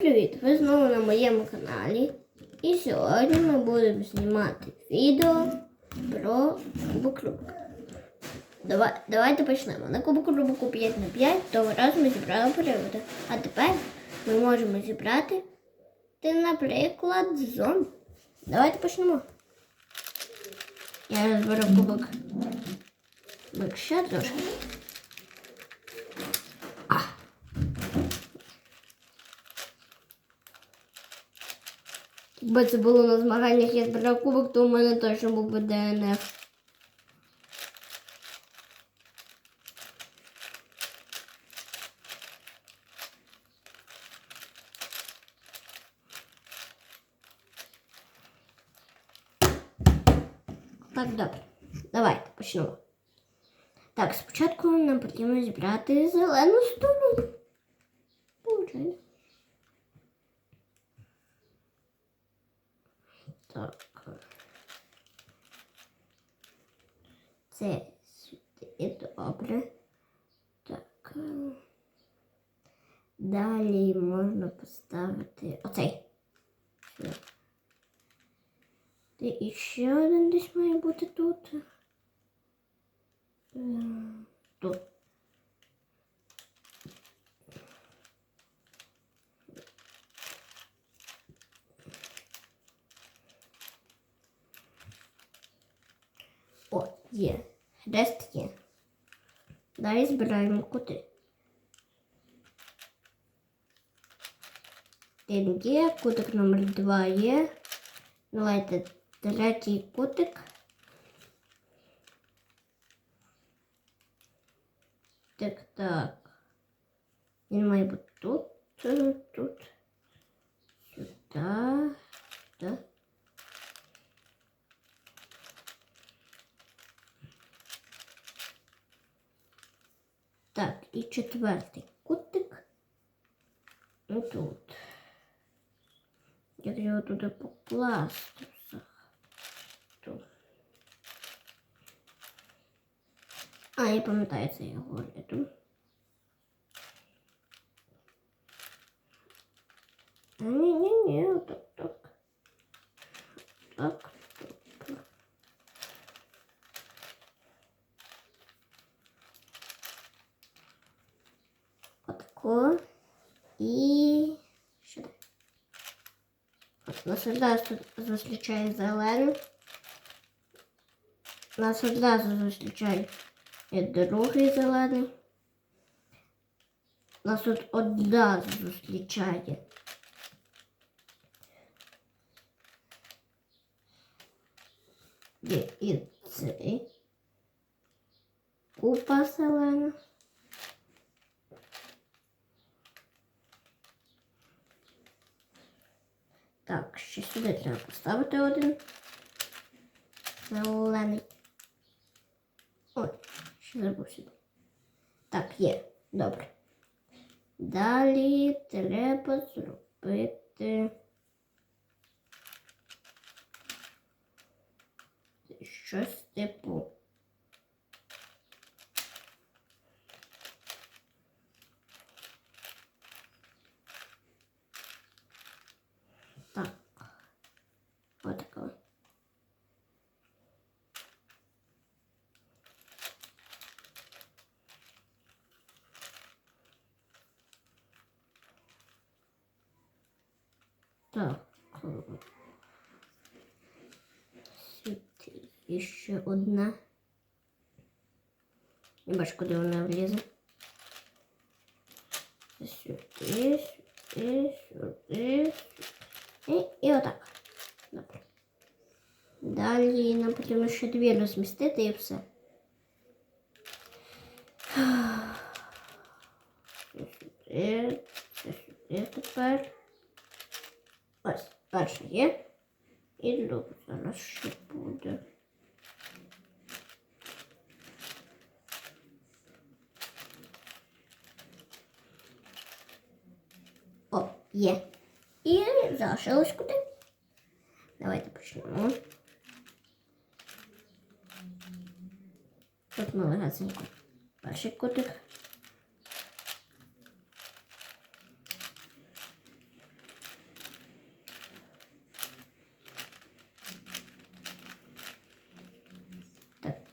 Привіт! Ви знову на моєму каналі. І сьогодні ми будемо знімати відео про Кубок Рубика. Давай, давайте почнемо. На Кубок Рубику 5 на 5 того разу ми зібрали приводи. А тепер ми можемо зібрати, ти, наприклад, зомбі. Давайте почнемо. Я розберу кубок. Ще трошки. Якби це було на змаганнях, я збирав кубок, то у мене точно був би ДНФ. Так, добре. Давайте почнемо. Так, спочатку нам потрібно зібрати зелену сторону. Получається. Так. Це сюди добре. Так. е, Далі можна поставити оцей. Сюди. І ще один десь має бути тут. Е, Тут. О, є. Рест є. Далі збираємо кути. Один є, кутик номер два є. Давайте третій кутик. Так, так. Він має бути тут, тут, сюди. четвертий кутик. Тут. Як його туди покласти? все? Тут. А, я пам'ятаю, це я говорю. Ні-ні-ні, так, так. Так, так, так. Отако. І. От нас одразу зустрічає зелений. Нас одразу зустрічає другий зелений. Нас тут одразу зустрічає. Є і цей. Купа зелена. Так, ще сюди треба поставити один. Зелений. Ой, ще забув сюди. Так, є. Добре. Далі треба зробити. Щось типу. Так. Сюди і ще одна. Не бачу, куди вона влізе. Сюди, сюди, сюди. І, і отак. Добре. Далі нам потрібно ще дві розмістити і все. Сюди, сюди тепер. Перше є. І друге зараз ще буде. О, є. І залишилось куди. Давайте почнемо. Тут ми легасенько. Перший кутик.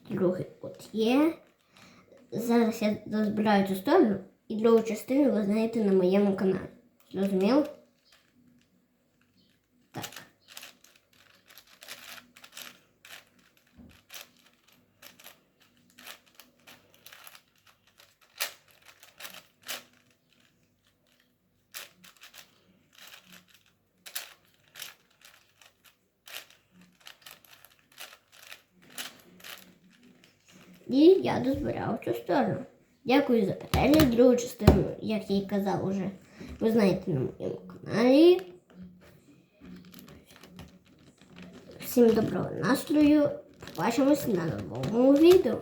Другий от є. Зараз я розбираю цю сторону і другу частину ви знаєте на моєму каналі. Зрозуміло? І я дозбирав цю сторону. Дякую за перегляд. Другу частину, як я й казав уже, ви знаєте на моєму каналі. Всім доброго настрою. Побачимось на новому відео.